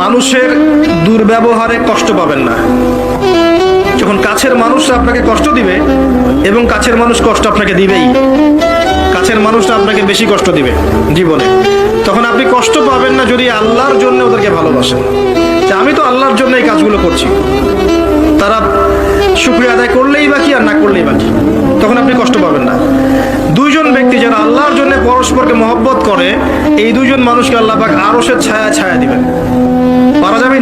মানুষের দুর্ব্যবহারে কষ্ট পাবেন না। যখন কাছের মানুষরা আপনাকে কষ্ট দিবে, এবং কাছের মানুষ কষ্ট আপনাকে দিবেই। কাছের মানুষরা আপনাকে বেশি কষ্ট দিবে জীবনে। তখন আপনি কষ্ট পাবেন না যদি আল্লাহর জন্য ওদেরকে ভালোবাসেন। যে আমি তো আল্লাহর জন্য এই কাজগুলো করছি। তারা শুক্রিয়া আদায় করলেই বাকি আর না করলেই বাকি তখন আপনি কষ্ট পাবেন না। দুইজন ব্যক্তি যারা আল্লাহর জন্য পরস্পরকে মহব্বত করে, এই দুইজন মানুষকে আল্লাহ পাক আরও সে ছায়া ছায়া দিবেন।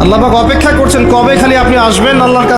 আল্লাহ পাক অপেক্ষা করছেন কবে খালি আপনি আসবেন? আল্লাহর কাছে